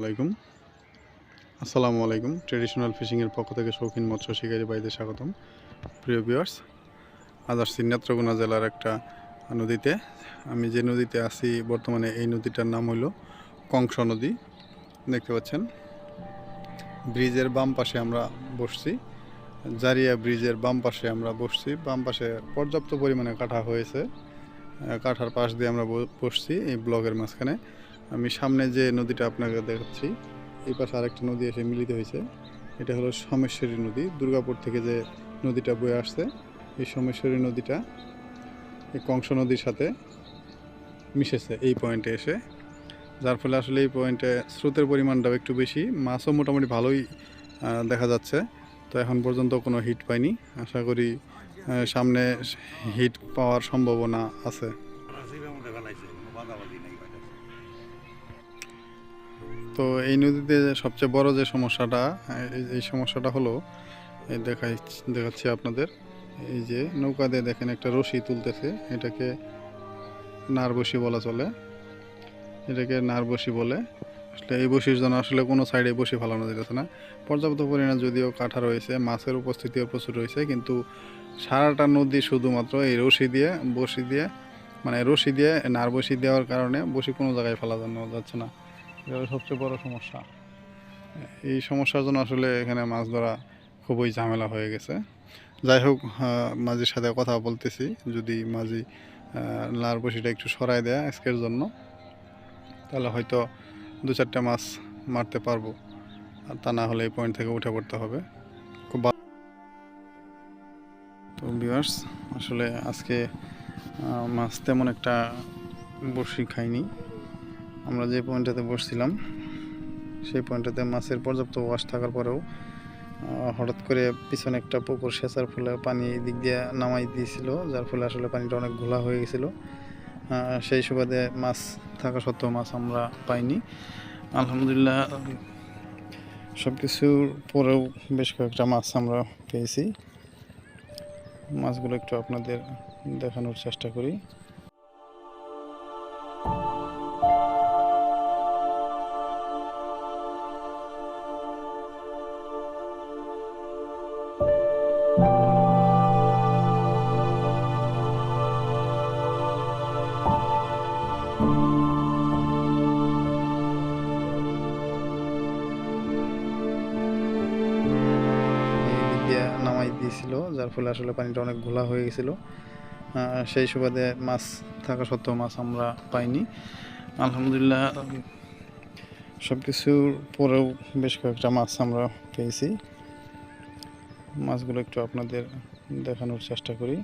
আলাইকুম। আসসালামু আলাইকুম। ট্রেডিশনাল ফিশিংয়ের পক্ষ থেকে শৌখিন মৎস্য শিকারী ভাইদের স্বাগতম। প্রিয় ভিউয়ার্স আজ আসছি নেত্রকোনা জেলার একটা নদীতে। আমি যে নদীতে আছি বর্তমানে এই নদীটার নাম হলো কংস নদী। দেখতে পাচ্ছেন, ব্রিজের বাম পাশে আমরা বসছি। জারিয়া ব্রিজের বাম পাশে আমরা বসছি। বাম পাশে পর্যাপ্ত পরিমাণে কাঠা হয়েছে। কাঠার পাশ দিয়ে আমরা বসছি এই ব্লকের মাঝখানে। আমি সামনে যে নদীটা আপনাকে দেখাচ্ছি, এই পাশে আরেকটা নদী এসে মিলিত হয়েছে। এটা হলো সোমেশ্বরী নদী। দুর্গাপুর থেকে যে নদীটা বয়ে আসছে, এই সোমেশ্বরী নদীটা এই কংস নদীর সাথে মিশেছে এই পয়েন্টে এসে। যার ফলে আসলে এই পয়েন্টে স্রোতের পরিমাণটাও একটু বেশি, মাছও মোটামুটি ভালোই দেখা যাচ্ছে। তো এখন পর্যন্ত কোনো হিট পাইনি। আশা করি সামনে হিট পাওয়ার সম্ভাবনা আছে। তো এই নদীতে সবচেয়ে বড় যে সমস্যাটা, এই- সমস্যাটা হলো দেখাই, দেখাচ্ছি আপনাদের, এই যে নৌকা দিয়ে দেখেন একটা রশি তুলতেছে, এটাকে নারবসি বলা চলে। এটাকে নারবসি বলে। আসলে এই বসির জন্য আসলে কোনো সাইডে বসি ফালানো যেতেছে না। পর্যাপ্ত পরিমাণে যদিও কাঠা রয়েছে, মাছের উপস্থিতিও প্রচুর রয়েছে, কিন্তু সারাটা নদী শুধুমাত্র এই রশি দিয়ে, বসি দিয়ে মানে রশি দিয়ে, নারবসি দেওয়ার কারণে বসি কোনো জায়গায় ফেলা যাচ্ছে না। এটা সবচেয়ে বড় সমস্যা। এই সমস্যার জন্য আসলে এখানে মাছ ধরা খুবই ঝামেলা হয়ে গেছে। যাই হোক মাঝির সাথে কথা বলতেছি। যদি মাঝি লার বসিটা একটু সরাই দেয় আজকের জন্য, তাহলে হয়তো দু চারটে মাছ মারতে পারব। আর তা না হলে এই পয়েন্ট থেকে উঠে পড়তে হবে। খুব তো ভিউয়ার্স আসলে আজকে মাছ তেমন একটা বড়শি খাইনি। আমরা যে পয়েন্টটাতে বসছিলাম, সেই পয়েন্টটাতে মাছের পর্যাপ্ত ওয়াশ থাকার পরেও হঠাৎ করে পিছনে একটা পুকুর সেচার ফলে পানি দিক দিয়ে নামাই দিয়েছিল, যার ফলে আসলে পানিটা অনেক ঘোলা হয়ে গেছিল। সেই সুবাদে মাছ থাকা সত্ত্বেও মাছ আমরা পাইনি। আলহামদুলিল্লাহ সব কিছুর পরেও বেশ কয়েকটা মাছ আমরা পেয়েছি। মাছগুলো একটু আপনাদের দেখানোর চেষ্টা করি। দিয়েছিল, যার ফলে আসলে পানিটা অনেক ঘোলা হয়ে গেছিল। সেই সুবাদে মাছ থাকা সত্ত্বেও মাছ আমরা পাইনি। আলহামদুলিল্লাহ সব কিছুর পরেও বেশ কয়েকটা মাছ আমরা পেয়েছি। মাছগুলো একটু আপনাদের দেখানোর চেষ্টা করি।